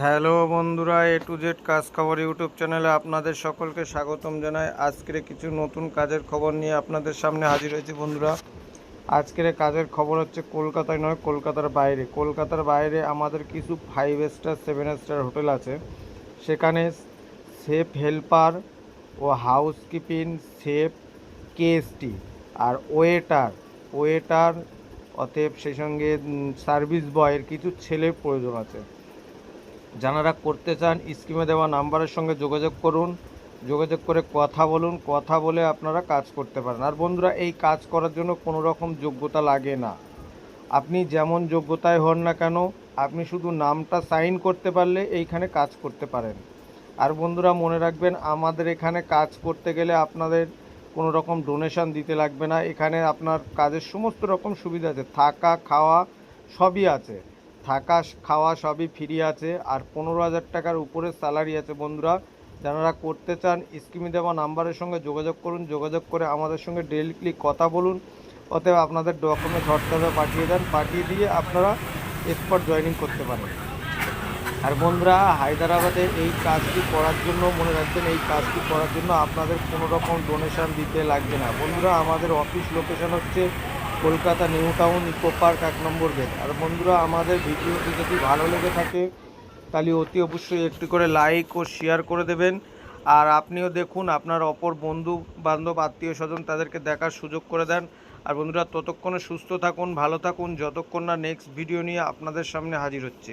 Hello বন্ধুরা এ to Z কাজ খবর ইউটিউব চ্যানেলে আপনাদের সকলকে স্বাগতম জানাই। আজকের কিছু নতুন কাজের খবর নিয়ে আপনাদের সামনে হাজির হয়েছি বন্ধুরা। আজকের কাজের খবর হচ্ছে কলকাতায় নয়, কলকাতার বাইরে। কলকাতার বাইরে আমাদের কিছু five star seven star hotel আছে। সেখানে সেফ হেল্পার ও হাউসকিপিং, সেফ কেএসটি আর ওয়েটার। ওয়েটার অতএব সেই সঙ্গে সার্ভিস বয়ের কিছু ছেলের প্রয়োজন আছে। যারা করতে চান স্কিমে দেওয়া নাম্বারের সঙ্গে যোগাযোগ করুন। যোগাযোগ করে কথা বলুন। কথা বলে আপনারা কাজ করতে পারেন। আর বন্ধুরা, এই কাজ করার জন্য কোনো রকম যোগ্যতা লাগে না। আপনি যেমন যোগ্যতায় হন না কেন, আপনি শুধু নামটা সাইন করতে পারলে এইখানে কাজ করতে পারেন। আর বন্ধুরা, মনে রাখবেন, আমাদের এখানে কাজ করতে গেলে আপনাদের কোনো রকম ডোনেশন দিতে লাগবে না। এখানে আপনার কাজের সমস্ত রকম সুবিধা আছে। থাকা, খাওয়া সবই আছে। থাকা, খাওয়া সবই ফ্রি আছে। আর পনেরো হাজার টাকার উপরে স্যালারি আছে বন্ধুরা। যারা করতে চান স্কিমে দেওয়া নাম্বারের সঙ্গে যোগাযোগ করুন। যোগাযোগ করে আমাদের সঙ্গে ডেইলি কথা বলুন। অতএব আপনাদের ডকুমেন্ট হোয়াটসঅ্যাপে পাঠিয়ে দেন। পাঠিয়ে দিয়ে আপনারা স্পট জয়েনিং করতে পারেন। আর বন্ধুরা, হায়দ্রাবাদে এই কাজটি করার জন্য, মনে রাখবেন, এই কাজটি করার জন্য আপনাদের কোনো রকম ডোনেশন দিতে লাগবে না। বন্ধুরা, আমাদের অফিস লোকেশন হচ্ছে Kolkata new town eco park এক নম্বর গেট। আর বন্ধুরা, আমাদের ভিডিওটি যদি ভালো লেগে থাকে, তাহলে অতি অবশ্যই একটি করে লাইক ও শেয়ার করে দেবেন। আর আপনিও দেখুন, আপনার অপর বন্ধু, বান্ধব, আত্মীয় স্বজন তাদেরকে দেখার সুযোগ করে দেন। আর বন্ধুরা, ততক্ষণে সুস্থ থাকুন, ভালো থাকুন। যতক্ষণ না নেক্সট ভিডিও নিয়ে আপনাদের সামনে হাজির হচ্ছে।